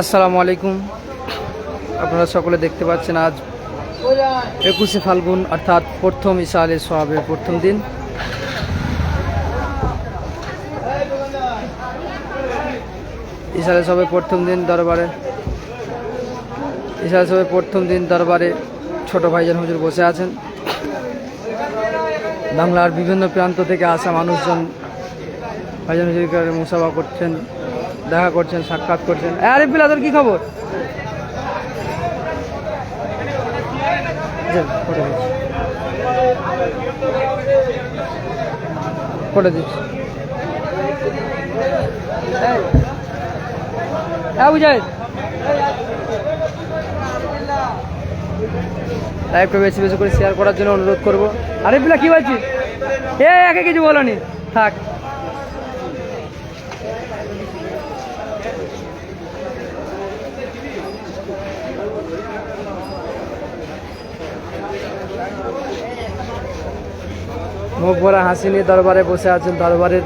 আসসালামু আলাইকুম। আপনারা সকলে দেখতে পাচ্ছেন আজ একুশে ফাল্গুন, অর্থাৎ প্রথম ঈসা আলী সোহাবের প্রথম দিন। ঈসা আলী সোহাবের প্রথম দিন দরবারে ঈসা আলী সোহাবের প্রথম দিন দরবারে ছোট ভাইজান হুজুর বসে আছেন। বাংলার বিভিন্ন প্রান্ত থেকে আসা মানুষজন ভাইজান হুজুরকে মুসাফা করছেন। দেখা করছেন, সাক্ষাৎ করছেন। আরিফ বিলা তোর কি খবর? করে দিচ্ছি। বুঝাই বেশি বেশি করে শেয়ার করার জন্য অনুরোধ করব। আরিফ বিলা কি বলছিস? এ, একে কিছু বলনি। থাক। মুখ ভরা হাসি নিয়ে দরবারে বসে আছেন, দরবারের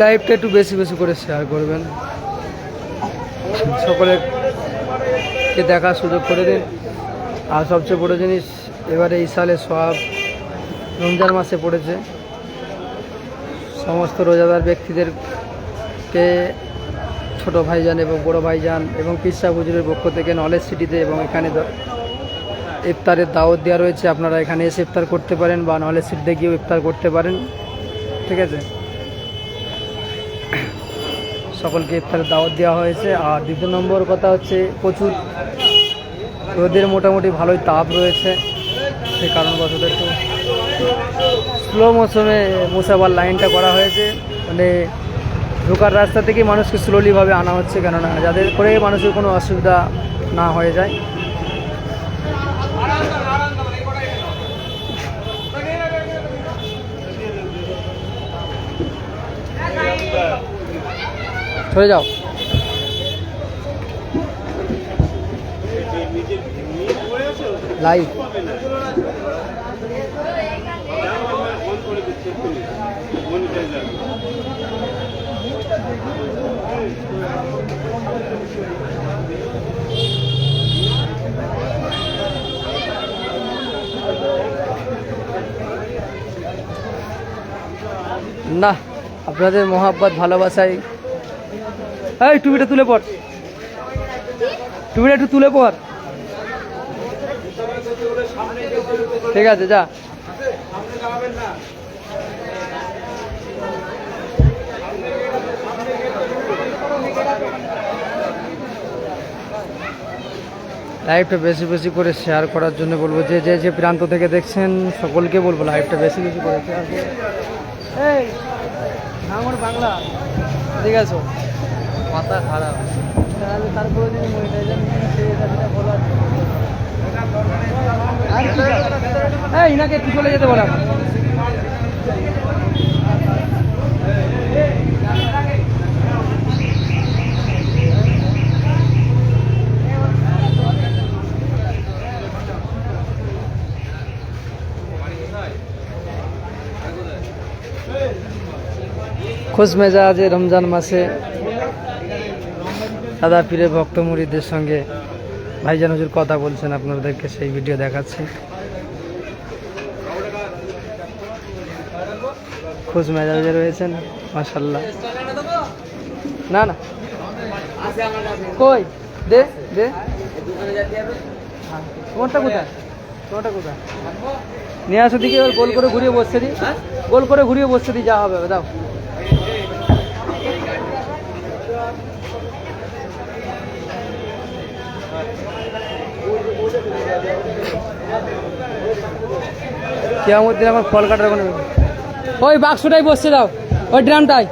লাইভটা একটু বেশি বেশি করে শেয়ার করবেন। সকলেকে দেখার সুযোগ করে দিন। আর সবচেয়ে বড় জিনিস, এবারে এই সালে সব রমজান মাসে পড়েছে। সমস্ত রোজাদার ব্যক্তিদেরকে ছোট ভাইজান এবং বড় ভাইজান এবং পিসা হুজুরের পক্ষ থেকে নলেজ সিটিতে এবং এখানে ইফতারের দাওয়াত দেওয়া রয়েছে। আপনারা এখানে এসে ইফতার করতে পারেন বা নলেজ সিটিতে গিয়েও ইফতার করতে পারেন। ঠিক আছে? সকলকে ইফতারের দাওয়াত দেওয়া হয়েছে। আর দ্বিতীয় নম্বর কথা হচ্ছে, প্রচুর রোদের মোটামুটি ভালোই তাপ রয়েছে। সেই কারণবশত একটু স্লো মৌসুমে মুসাবার লাইনটা করা হয়েছে। মানে ঢোকার রাস্তা থেকে মানুষকে স্লোলিভাবে আনা হচ্ছে, কেননা যাদের করে মানুষের কোনো অসুবিধা না হয়ে যায়। চলে যাও। লাইভ না, আপনাদের মোহাব্বত ভালোবাসায় এই, টুপিটা তুলে পড় টুপিটা একটু তুলে পড় ঠিক আছে, যা। লাইভটা বেশি বেশি করে শেয়ার করার জন্য বলব, যে যে যে প্রান্ত থেকে দেখছেন, সকলকে বলব লাইভটা বেশি বেশি করে শেয়ার। এই বাংলা। ঠিক আছে। মাথা খারাপ। তারপরে যদি এই যেতে বলা খোঁজ মেজাজে রমজান মাসে। দাদা পীরের ভক্ত মুড়িদের সঙ্গে ভাইজান হুজুর কথা বলছেন, আপনাদেরকে সেই ভিডিও দেখাচ্ছি। খোঁজ মেজাজে রয়েছেন মাসাল্লাহ না না। কই? দে দে। তোমারটা কোথায়? নিয়ে আসো দিকে এবার গোল করে ঘুরিয়ে বসছে দি। গোল করে ঘুরিয়ে বসছে দি যা হবে দাও। কেমন দিন আমার ফল কাটার কোনো ওই বাক্সটাই বসছে দাও। ওই ড্রামটাই।